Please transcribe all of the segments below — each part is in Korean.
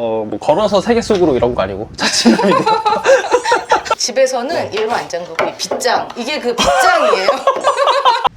어, 뭐 걸어서 세계 속으로 이런 거 아니고 자취남인데. 집에서는 일로 안 잠그고 이 빗장 이게 그 빗장이에요.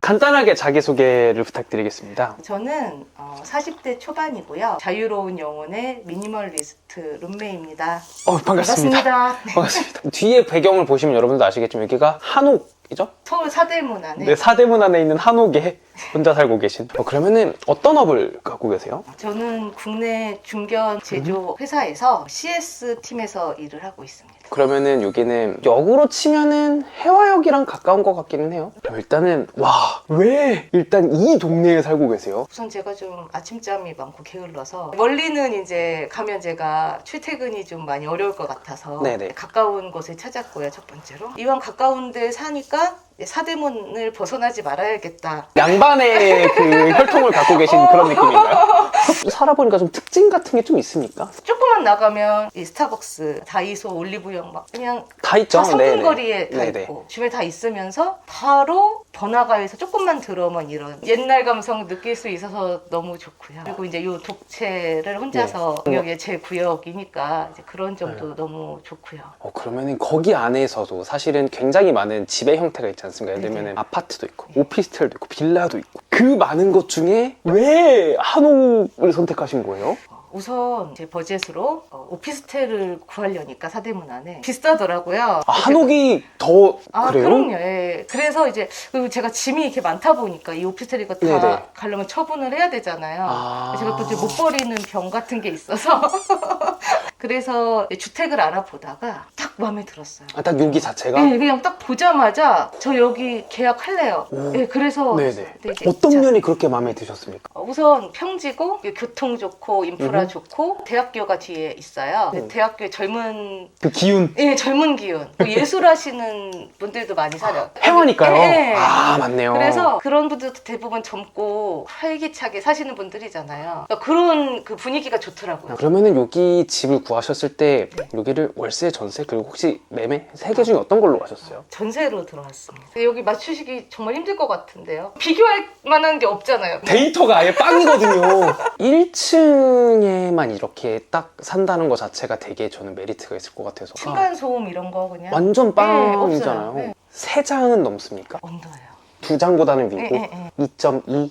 간단하게 자기소개를 부탁드리겠습니다. 저는 어, 40대 초반이고요. 자유로운 영혼의 미니멀리스트 룸메입니다. 어, 반갑습니다. 반갑습니다. 네. 반갑습니다. 뒤에 배경을 보시면 여러분도 아시겠지만 여기가 한옥 이죠? 서울 사대문 안에 네, 사대문 안에 있는 한옥에 혼자 살고 계신. 어, 그러면은 어떤 업을 갖고 계세요? 저는 국내 중견 제조 회사에서 CS 팀에서 일을 하고 있습니다. 그러면은 여기는 역으로 치면은 해화역이랑 가까운 것 같기는 해요. 그럼 일단은 와 왜 일단 이 동네에 살고 계세요? 우선 제가 좀 아침잠이 많고 게을러서 멀리는 이제 가면 제가 출퇴근이 좀 많이 어려울 것 같아서 네네. 가까운 곳을 찾았고요 첫 번째로 이왕 가까운 데 사니까 사대문을 벗어나지 말아야겠다 양반의 그 혈통을 갖고 계신 그런 느낌인가요? 살아보니까 좀 특징 같은 게 좀 있습니까? 조금만 나가면 이 스타벅스, 다이소, 올리브영 막 그냥 다 있죠. 다 성분거리에 다 네네. 있고 주변에 다 있으면서 바로 번화가에서 조금만 들어오면 이런 옛날 감성 느낄 수 있어서 너무 좋고요. 그리고 이제 요 독채를 혼자서 네. 구역에 제 구역이니까 이제 그런 점도 너무 좋고요. 어, 그러면은 거기 안에서도 사실은 굉장히 많은 집의 형태가 있지 않습니까? 예를 네네. 들면 아파트도 있고 오피스텔도 있고 빌라도 있고 그 많은 것 중에 왜 한옥 을 선택하신 거예요? 어, 우선 제 버젯으로 어, 오피스텔을 구하려니까 사대문 안에 비싸더라고요. 아, 한옥이 더 아, 그래요? 그럼요. 예. 그래서 이제 그리고 제가 짐이 이렇게 많다 보니까 이 오피스텔 이거 다 네네. 가려면 처분을 해야 되잖아요. 아. 제가 또 이제 못 버리는 병 같은 게 있어서 그래서 주택을 알아보다가 딱 마음에 들었어요. 아, 딱 여기 자체가 네, 그냥 딱 보자마자 저 여기 계약할래요. 오. 네, 그래서 네네. 이제 어떤 자- 면이 그렇게 마음에 드셨습니까? 어, 우선 평지고 교통 좋고 인프라 음흠. 좋고 대학교가 뒤에 있어요. 음. 대학교에 젊은 그 기운 예, 젊은 기운. 또 예술하시는 분들도 많이 살아요. 해화니까요. 예, 예. 아 맞네요. 그래서 그런 분들도 대부분 젊고 활기차게 사시는 분들이잖아요. 그러니까 그런 그 분위기가 좋더라고요. 그러면은 여기 집을 구하셨을 때 여기를 월세, 전세 그리고 혹시 매매 세 개 중에 어떤 걸로 가셨어요? 전세로 들어왔습니다. 여기 맞추시기 정말 힘들 것 같은데요. 비교할 만한 게 없잖아요. 데이터가 아예 빵이거든요. 1층에만 이렇게 딱 산다는 것 자체가 되게 저는 메리트가 있을 것 같아서 층간 소음 이런 거 그냥 완전 네, 빵이잖아요. 없어요. 네. 세 장은 넘습니까? 언더예요. 두 장보다는 예, 위고 예, 예. 2.2,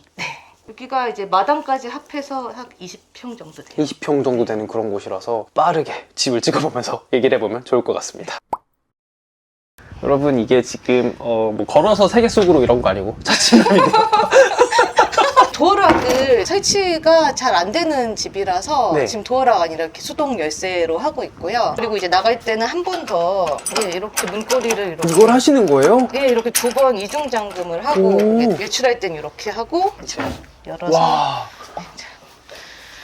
여기가 이제 마당까지 합해서 한 20평 정도 돼요. 20평 정도 되는 그런 곳이라서 빠르게 집을 찍어보면서 얘기를 해보면 좋을 것 같습니다. 여러분 이게 지금 어, 뭐 걸어서 세계 속으로 이런 거 아니고 자취남인데 도어락을 설치가 잘 안 되는 집이라서 네. 지금 도어락 아니라 이렇게 수동 열쇠로 하고 있고요. 그리고 이제 나갈 때는 한 번더 예, 이렇게 문고리를 이렇게 이걸 하시는 거예요? 예, 이렇게 두 번 이중 잠금을 하고 오. 예, 외출할 땐 이렇게 하고 이제 열어서. 와.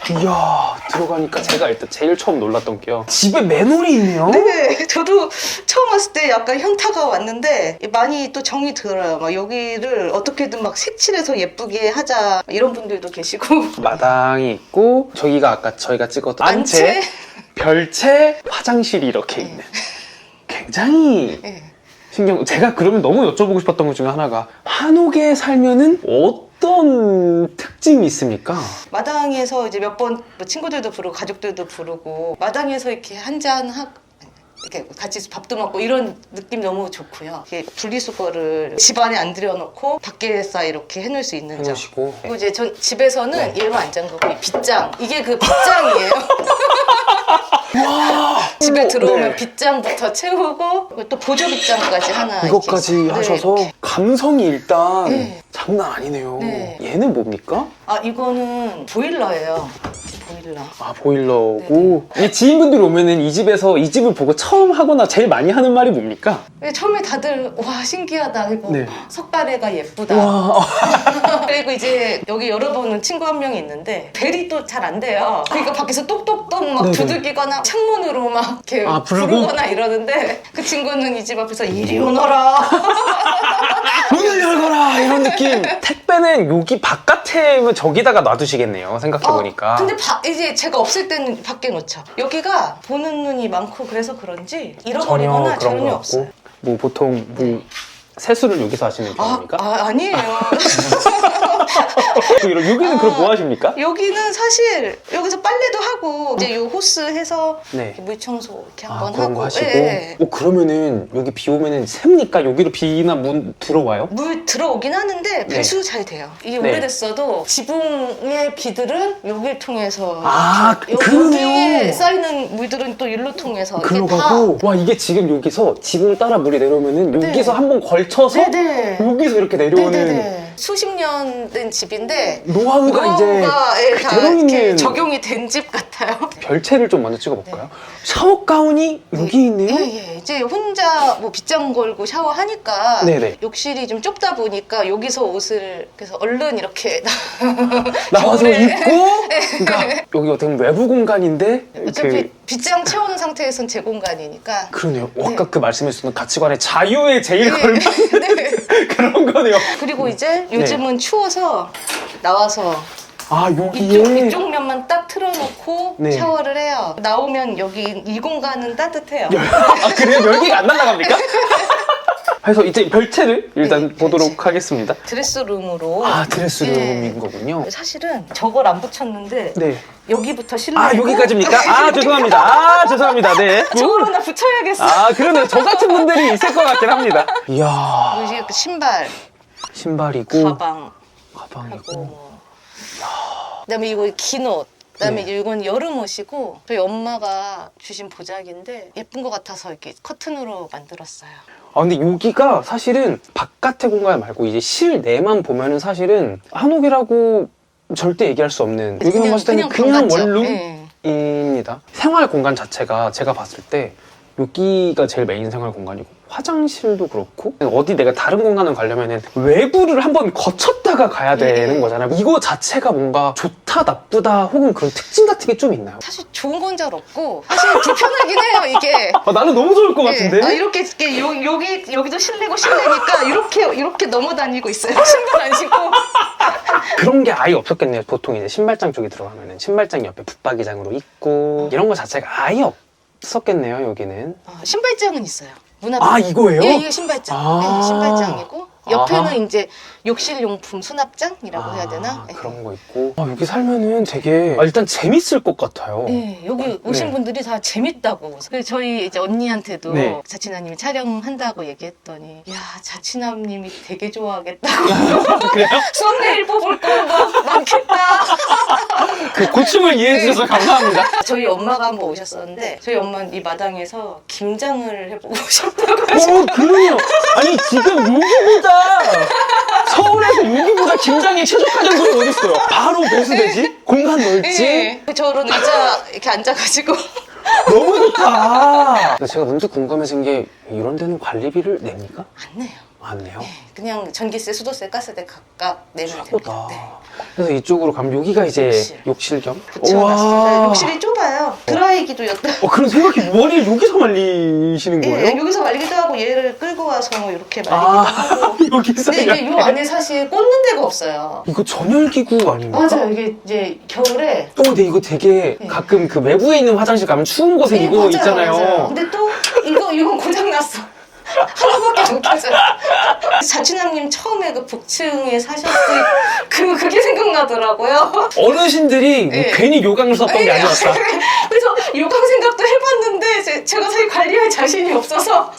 이야 들어가니까 제가 일단 제일 처음 놀랐던 게요. 집에 맨홀이 있네요? 네, 저도 처음 왔을 때 약간 현타가 왔는데 많이 또 정이 들어요. 막 여기를 어떻게든 막 색칠해서 예쁘게 하자 이런 분들도 계시고. 마당이 있고 저기가 아까 저희가 찍었던 안채? 안채? 별채? 화장실이 이렇게 있는 굉장히 예. 신경 제가 그러면 너무 여쭤보고 싶었던 것 중에 하나가 한옥에 살면은 어떤 특징이 있습니까? 마당에서 이제 몇 번 친구들도 부르고 가족들도 부르고 마당에서 이렇게 한잔 하 이렇게 같이 밥도 먹고 이런 느낌 너무 좋고요. 이렇게 분리수거를 집 안에 안 들여놓고 밖에서 이렇게 해놓을 수 있는 점. 해놓으시고 그리고 이제 전 집에서는 네. 일로 안 잠그고 이 빗장 이게 그 빗장이에요. 집에 들어오면 네. 빗장부터 채우고 또 보조 빗장까지 하나 이것까지 있어요. 네, 하셔서 이렇게. 감성이 일단 네. 장난 아니네요 네. 얘는 뭡니까? 아 이거는 보일러예요. 보일러. 아 보일러고 이 지인분들 오면은 이 집에서 이 집을 보고 처음 하거나 제일 많이 하는 말이 뭡니까? 왜 처음에 다들 와 신기하다 그리고 네. 석가래가 예쁘다 와 그리고 이제 여기 열어보는 친구 한 명이 있는데 벨이 또 잘 안 돼요 그러니까 밖에서 똑똑똑 막 네네. 두들기거나 창문으로 막 이렇게 아, 불고? 부르거나 이러는데 그 친구는 이 집 앞에서 이리 오너라 문을 열거라 이런 느낌 택 배는 여기 바깥에면 저기다가 놔두시겠네요 생각해보니까. 어, 근데 바- 이제 제가 없을 때는 밖에 놓죠. 여기가 보는 눈이 많고 그래서 그런지 잃어버리거나 전혀 그런 거 없어요. 없고. 뭐 보통 뭐 세수를 여기서 하시는 아, 편입니까? 아 아 니에요. 이런 여기는 그럼 뭐 하십니까? 여기는 사실 여기서 빨래도 하고 이제 요 호스 해서 네. 물 청소 이렇게 아, 한번 하고 거 하시고. 예, 예. 어, 그러면은 여기 비 오면은 셉니까? 여기로 비나 문 들어와요? 물 들어오긴 하는데 배수 잘 돼요. 이게 네. 오래됐어도 지붕의 비들은 여기를 통해서 아, 이렇게 여- 그러네요. 여기에 쌓이는 물들은 또 일로 통해서 이게 글로 다 가고 와 이게 지금 여기서 지붕을 따라 물이 내려오면은 네. 여기서 한번 걸쳐서 네네. 여기서 이렇게 내려오는 네네네. 수십 년 된 집인데 노하우가 이제 노하우가 예, 다 그대로 이렇게 있는 적용이 된 집 같아요. 별채를 좀 먼저 찍어볼까요? 샤워 가운이 여기 있네요. 예, 예. 이제 혼자 뭐 빗장 걸고 샤워하니까 네네. 욕실이 좀 좁다 보니까 여기서 옷을 그래서 얼른 이렇게 나와서 겨울에. 입고 그러니까 여기 어떻게 보면 외부 공간인데 어차피 그 빗장 채우는 상태에선 제 공간이니까 그러네요. 어, 네. 아까 그 말씀해 주셨던 가치관의 자유에 제일 네. 걸맞는 네. 그런 거네요. 그리고 이제 요즘은 추워서 나와서 아 이쪽, 여기에 이쪽 면만 딱 틀어놓고 네. 샤워를 해요. 나오면 여기 이 공간은 따뜻해요. 아 그래요? 열기가 안 날아갑니까? 그래서 이제 별채를 일단 네, 보도록 별채. 하겠습니다. 드레스룸으로. 아 드레스룸인 네. 거군요. 사실은 저걸 안 붙였는데 네. 여기부터 실내. 아 여기까지입니까? 아 죄송합니다. 아 죄송합니다. 네. 저걸 하나 붙여야겠어. 아 그러네. 저 같은 분들이 있을 것 같긴 합니다. 이야 이제 그 신발, 신발이고 가방 가방이고 하고 뭐. 그다음에 이거 긴 옷. 그다음에 네. 이건 여름 옷이고 저희 엄마가 주신 보자기인데 예쁜 것 같아서 이렇게 커튼으로 만들었어요. 아 근데 여기가 사실은 바깥의 공간 말고 이제 실내만 보면은 사실은 한옥이라고 절대 얘기할 수 없는 여기만 봤을 때는 그냥, 방 같죠? 예. 원룸입니다. 생활 공간 자체가 제가 봤을 때 여기가 제일 메인 생활 공간이고 화장실도 그렇고 어디 내가 다른 공간을 가려면은 외부를 한번 거쳤다가 가야 되는 네. 거잖아요. 이거 자체가 뭔가 좋다 나쁘다 혹은 그런 특징 같은 게 좀 있나요? 사실 좋은 건 잘 없고 사실 불편하긴 해요 이게. 아, 나는 너무 좋을 것 예. 같은데. 아, 이렇게 이렇게 요, 여기 여기도 실내고 실내니까 이렇게 이렇게 넘어다니고 있어요. 신발 안 신고. 그런 게 아예 없었겠네요. 보통 이제 신발장 쪽에 들어가면은 신발장 옆에 붙박이장으로 있고 이런 거 자체가 아예 없 었겠네요. 여기는. 어, 신발장은 있어요. 문 앞에. 아 이거예요? 예, 이게 신발장. 아. 예, 신발장이고 옆에는 아하. 이제 욕실 용품 수납장이라고 해야 되나? 아, 예. 그런 거 있고. 아, 여기 살면은 되게 아, 일단 재밌을 것 같아요. 네, 여기 오신 네. 분들이 다 재밌다고. 그래서 저희 이제 언니한테도 네. 자취남님이 촬영한다고 얘기했더니, 야, 자취남님이 되게 좋아하겠다고. 그래요? 썸네일 뽑을 거뭐 많겠다. 그 고충을 이해해 주셔서 감사합니다. 저희 엄마가 한번 오셨었는데, 저희 엄마는 이 마당에서 김장을 해보고 싶다고. 어, 그러네요. 아니 지금 여기보다 서울에서 여기보다 김장에 최적화된 곳이 어디 있어요? 바로 보수되지? 공간 넓지? 예. 저런 의자 이렇게 앉아가지고. 너무 좋다. 제가 문득 궁금해진 게 이런 데는 관리비를 냅니까? 안 내요. 안 내요? 그냥 전기세, 수도세, 가스세 각각 내면 됩니다. 네. 그래서 이쪽으로 가면 여기가 이제 욕실. 욕실, 겸? 붙여놨습니다. 욕실이 좁아요. 드라이기도 였다. 어, 그럼 생각해 머리를 여기서 말리시는 거예요? 예, 여기서 말리기도 하고 얘를 끌고 와서 이렇게 말리기도 아, 하고. 여기서 근데 이게 요 안에 사실 꽂는 데가 없어요. 이거 전열기구 아닙니까? 맞아요. 이게 이제 겨울에 어, 근데 이거 되게 네. 가끔 그 외부에 있는 화장실 가면 추운 곳에 예, 이거 맞아요, 있잖아요. 맞아요. 근데 또 이거 이건 고장 났어. 하나밖에 안 켜져요. 자취남님 처음에 그 북층에 사셨을 그 그게 생각나더라고요. 어르신들이 뭐 예. 괜히 요강을 썼던 게 예, 아니었다. 요강 생각도 해봤는데 제- 제가 사실 관리할 자신이 없어서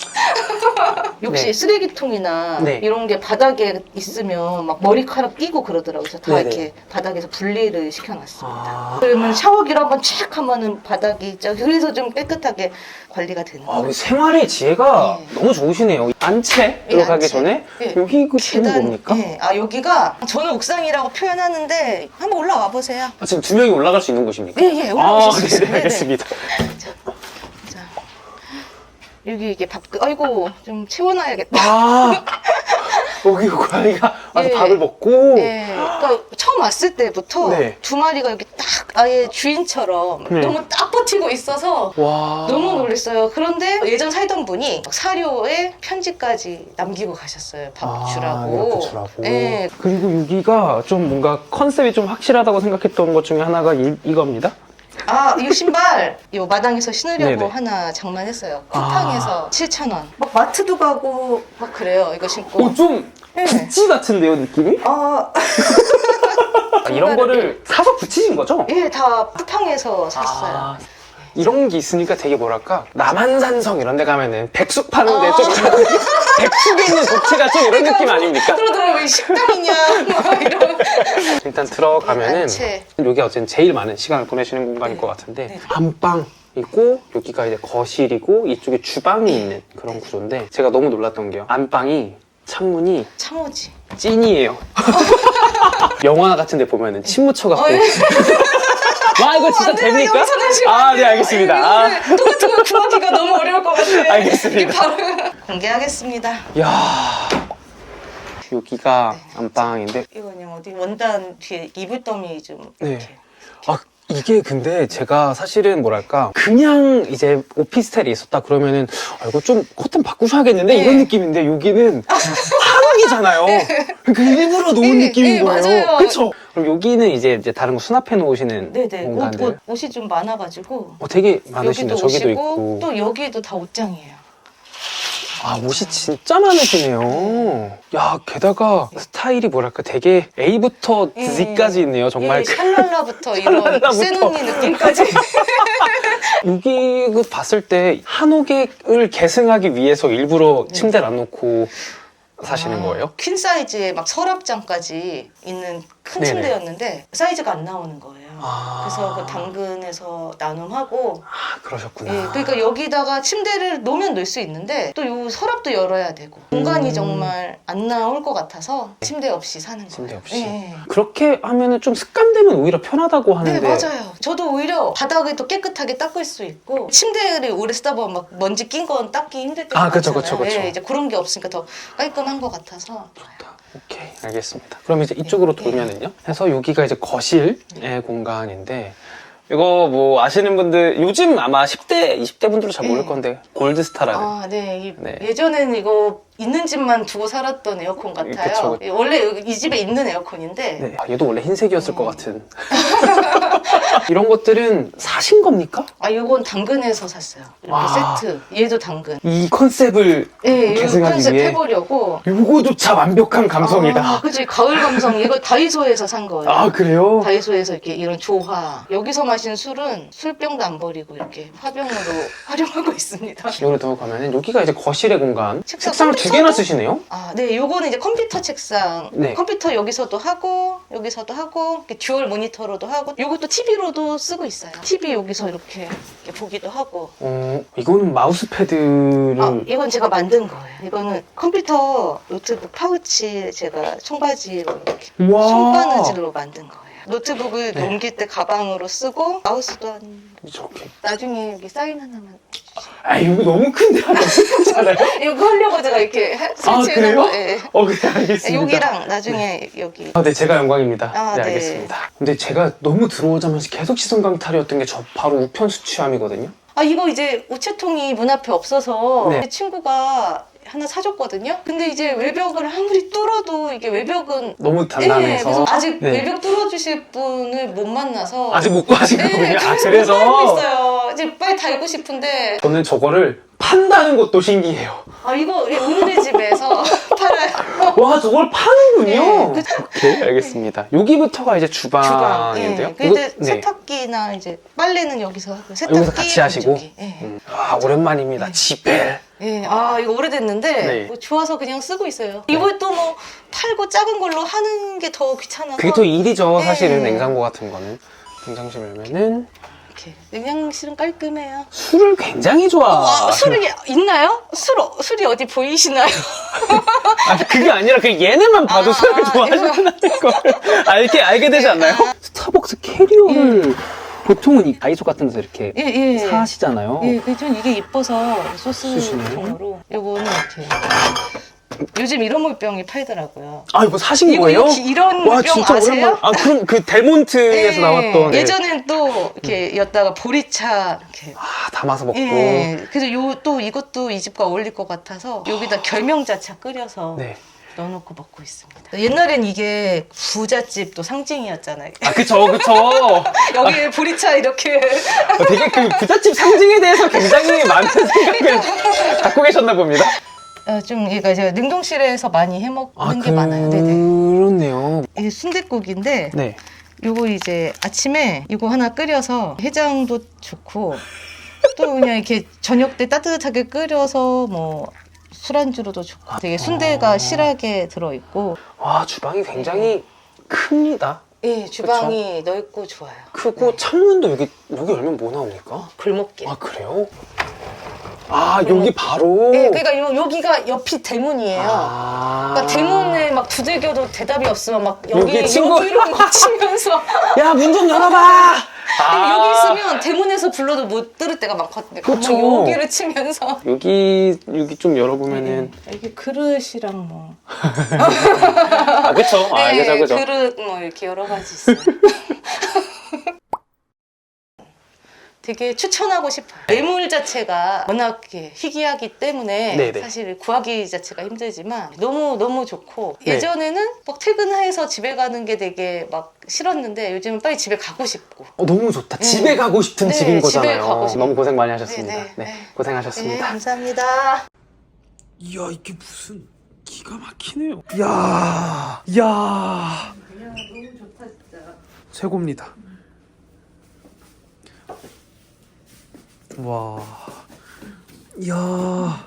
역시 네. 쓰레기통이나 네. 이런 게 바닥에 있으면 막 머리카락 끼고 그러더라고요. 그래서 다 네네. 이렇게 바닥에서 분리를 시켜놨습니다. 아, 그러면 샤워기로 한번 책 하면은 바닥이 저 그래서 좀 깨끗하게 관리가 되는 아, 거예요. 그 생활의 지혜가 예. 너무 좋으시네요. 안채 예, 들어가기 안채. 전에 예. 여기 그 집은 뭡니까? 예. 아 여기가 저는 옥상이라고 표현하는데 한번 올라와 보세요. 아, 지금 두 명이 올라갈 수 있는 곳입니까? 예, 예, 아, 올라오실 수 네, 있어요. 알겠습니다. 자, 여기 이게 밥, 아이고 좀 채워놔야겠다. 아, 여기 고양이가 와서 예. 밥을 먹고. 예, 그러니까 처음 왔을 때부터 네. 두 마리가 여기 딱 아예 주인처럼 네. 너무 딱 버티고 있어서 와. 너무 놀랐어요. 그런데 예전 살던 분이 사료에 편지까지 남기고 가셨어요. 밥 아, 주라고. 이렇게 주라고. 예. 그리고 여기가 좀 뭔가 컨셉이 좀 확실하다고 생각했던 것 중에 하나가 이, 이겁니다. 아, 이 신발 요 마당에서 신으려고 네네. 하나 장만했어요. 아. 쿠팡에서 7,000원. 막 마트도 가고 막 그래요. 이거 신고. 어, 좀 네. 구찌 같은데요, 느낌이? 아, 아, 이런 거를 사서 붙이신 거죠? 예, 다 쿠팡에서 샀어요. 아, 이런 게 있으니까 되게 뭐랄까 남한산성 이런 데 가면은 백숙 파는데 아. 좀 백숙에 있는 독채가 좀 이런 느낌 아닙니까? 들어 들어 왜 식당이냐 막 이런. 일단 들어가면은 단체. 여기 어쨌든 제일 많은 시간을 보내시는 공간일 것 같은데 네. 안방 있고 여기가 이제 거실이고 이쪽에 주방이 있는 그런 구조인데 제가 너무 놀랐던 게요 안방이 창문이 창호지. 찐이에요 영화 같은 데 보면은 침 묻혀갖고 어, 예. 와 이거 진짜 됩니까? 아안네 돼요. 알겠습니다 이거 아, 똑같은 거 구하기가 너무 어려울 것 같아요. 알겠습니다. 바로 공개하겠습니다. 야 여기가 네. 안방인데 이거 그냥 어디 원단 뒤에 이불더미 좀 네. 이렇게. 아 이게 근데 제가 사실은 뭐랄까 그냥 이제 오피스텔에 있었다 그러면은 아, 이거 좀 커튼 바꾸셔야겠는데 네. 이런 느낌인데 여기는 한옥이잖아요. 그러니까 일부러 놓은 네, 느낌인 네, 거예요. 맞아요. 그렇죠. 그럼 여기는 이제 이제 다른 거 수납해 놓으시는 네네. 옷, 공간들. 옷, 옷이 좀 많아가지고. 어, 되게 많으시네요. 여기도 저기도 옷이고 있고. 또 여기도 다 옷장이에요. 아 옷이 진짜 많으시네요. 야 게다가 스타일이 뭐랄까 되게 A부터 예. Z까지 있네요. 정말 예, 샬랄라부터 이런 샬랄라부터. 센 언니 느낌까지. 여기 그 봤을 때 한옥을 계승하기 위해서 일부러 네. 침대를 안 놓고 사시는 아, 거예요? 퀸 사이즈의 막 서랍장까지 있는 큰 네네. 침대였는데 사이즈가 안 나오는 거예요. 아. 그래서 그 당근에서 나눔하고 아 그러셨구나. 예, 그러니까 여기다가 침대를 놓으면 놓을 수 있는데 또 요 서랍도 열어야 되고 공간이 음. 정말 안 나올 것 같아서 침대 없이 사는 거예요. 침대 없이. 예. 그렇게 하면은 좀 습관되면 오히려 편하다고 네 하는데 맞아요. 저도 오히려 바닥을 또 깨끗하게 닦을 수 있고 침대를 오래 쓰다 보면 막 먼지 낀 건 닦기 힘들 때가 아, 그쵸, 많잖아요. 그쵸, 그쵸. 예, 이제 그런 게 없으니까 더 깔끔한 것 같아서 좋다. 오케이 알겠습니다. 그럼 이제 이쪽으로 네. 돌면 은요. 해서 여기가 이제 거실의 공간인데 이거 뭐 아시는 분들 요즘 아마 10대 20대 분들은 잘 모를 네. 건데 골드스타라는 아, 네. 이- 네. 예전에는 이거 있는 집만 두고 살았던 에어컨 같아요. 그쵸. 예, 원래 여기 이 집에 있는 에어컨인데 네. 아, 얘도 원래 흰색이었을 네. 것 같은. 이런 것들은 사신 겁니까? 아, 이건 당근에서 샀어요. 이렇게 와. 세트. 얘도 당근. 이 컨셉을 예, 이거 계승하기 컨셉 위해 해보려고. 요거조차 완벽한 감성이다. 아, 그치. 가을 감성. 이거 다이소에서 산 거예요. 아, 그래요? 다이소에서 이렇게 이런 조화. 여기서 마신 술은 술병도 안 버리고 이렇게 화병으로 활용하고 있습니다. 여기로 더 가면은 여기가 이제 거실의 공간. 책상 책상을 두? 개나 쓰시네요? 아, 네, 요거는 이제 컴퓨터 책상. 네. 컴퓨터 여기서도 하고, 여기서도 하고, 이렇게 듀얼 모니터로도 하고, 요것도 TV로도 쓰고 있어요. TV 여기서 이렇게, 이렇게 보기도 하고. 어, 이거는 마우스 패드를 아, 이건 제가 만든 거예요. 이거는 컴퓨터 노트북 파우치 제가 청바지로 이렇게 와. 손바느질로 만든 거예요. 노트북을 네. 옮길 때 가방으로 쓰고 마우스도 한 저렇게. 나중에 여기 사인 하나만 아, 이거 너무 큰데 너무 크잖아요. 이거 하려고 제가 이렇게 해- 아, 설치해 그래요? 거. 예. 어, 그래 알겠습니다. 여기랑 나중에 여기 아, 네, 제가 영광입니다. 아, 네, 네. 알겠습니다. 근데 제가 너무 들어오자마자 계속 시선 강탈이었던 게 저 바로 우편 수취함이거든요. 아 이거 이제 우체통이 문 앞에 없어서 네. 제 친구가 하나 사줬거든요. 근데 이제 외벽을 아무리 뚫어도 이게 외벽은 너무 예, 단단해서. 그래서 아직 네. 외벽 뚫어주실 분을 못 만나서 아직 못 구하신 네, 거군요. 아, 못 그래서 알고 있어요. 이제 빨리 달고 싶은데 저는 저거를 판다는 것도 신기해요. 아 이거 이 오늘의 집에서 팔아요. 와, 저걸 파는군요. 네, 오케이, 알겠습니다. 여기부터가 이제 주방. 주방인데요. 예. 근데 이거- 네. 세탁기나 이제 빨래는 여기서 하고 세탁기 여기서 같이 하시고. 건조기. 예. 음, 아, 오랜만입니다. 지벨. 예, 아 이거 오래됐는데 네. 뭐 좋아서 그냥 쓰고 있어요. 이걸 또 뭐 팔고 작은 걸로 하는 게 더 귀찮아서 그게 더 일이죠, 네. 사실은 냉장고 같은 거는. 냉장실 열면은 이렇게 냉장실은 깔끔해요. 술을 굉장히 좋아. 와, 술이 있나요? 술 어- 술이 어디 보이시나요? 아니, 그게 아니라 그 얘네만 봐도 아, 술을 아, 좋아하신다는 걸 알게 알게 되지 않나요? 스타벅스 캐리어를 보통은 이 다이소 같은 데서 이렇게 예, 예. 사시잖아요. 예, 그 전 이게 이뻐서 쓰시네요. 소스용으로 요거는 이렇게 요즘 이런 물병이 팔더라고요. 아 이거 사신 이거 거예요? 이렇게 이런 와 물병 진짜 아세요? 오랜만. 아 그럼 그 델몬트에서 예, 나왔던 예. 예전엔 또 이렇게 였다가 보리차 이렇게 아 담아서 먹고. 예. 그래서 요 또 이것도 이 집과 어울릴 것 같아서 여기다 결명자차 끓여서 네. 넣어놓고 먹고 있습니다. 옛날엔 이게 부잣집도 상징이었잖아요. 아 그쵸 그쵸. 여기 보리차 이렇게 어, 되게 그 부잣집 상징에 대해서 굉장히 많은 생각을 갖고 계셨나 봅니다. 어, 좀 얘가 제가 능동실에서 많이 해 먹는 게 많아요. 네네. 그렇네요. 이게 순댓국인데 네. 요거 이제 아침에 이거 하나 끓여서 해장도 좋고 또 그냥 이렇게 저녁 때 따뜻하게 끓여서 뭐 술안주로도 좋고 되게 순대가 실하게 들어 있고 와 주방이 굉장히 큽니다. 예 주방이 넓고 좋아요. 크고 창문도 여기 여기 열면 뭐 나옵니까? 골목길. 아 그래요? 아 여기 바로. 예, 그러니까 요- 여기가 옆이 대문이에요. 아. 그러니까 대문에 막 두들겨도 대답이 없으면 막 여기 여기 친구. 여기로 막 치면서 야문 좀 열어봐. 아. 여기 있으면 대문에서 불러도 못 들을 때가 많거든요. 그럼 그쵸. 막 여기를 치면서 여기 여기 좀 열어보면은 여기 그릇이랑 뭐 아 그쵸 아 네, 그죠 그죠 그릇 뭐 이렇게 여러 가지 있어요. 되게 추천하고 싶어요. 매물 자체가 워낙 이렇게 희귀하기 때문에 네네. 사실 구하기 자체가 힘들지만 너무 너무 좋고 네. 예전에는 막 퇴근해서 집에 가는 게 되게 막 싫었는데 요즘은 빨리 집에 가고 싶고 어, 너무 좋다 네. 집에 가고 싶은 네, 집인 집에 거잖아요 가고 싶어요. 너무 고생 많이 하셨습니다 네, 네, 네, 네. 네, 고생하셨습니다 감사합니다. 이야 이게 무슨 기가 막히네요 이야 이야 너무 좋다 진짜. 최고입니다 와. 이야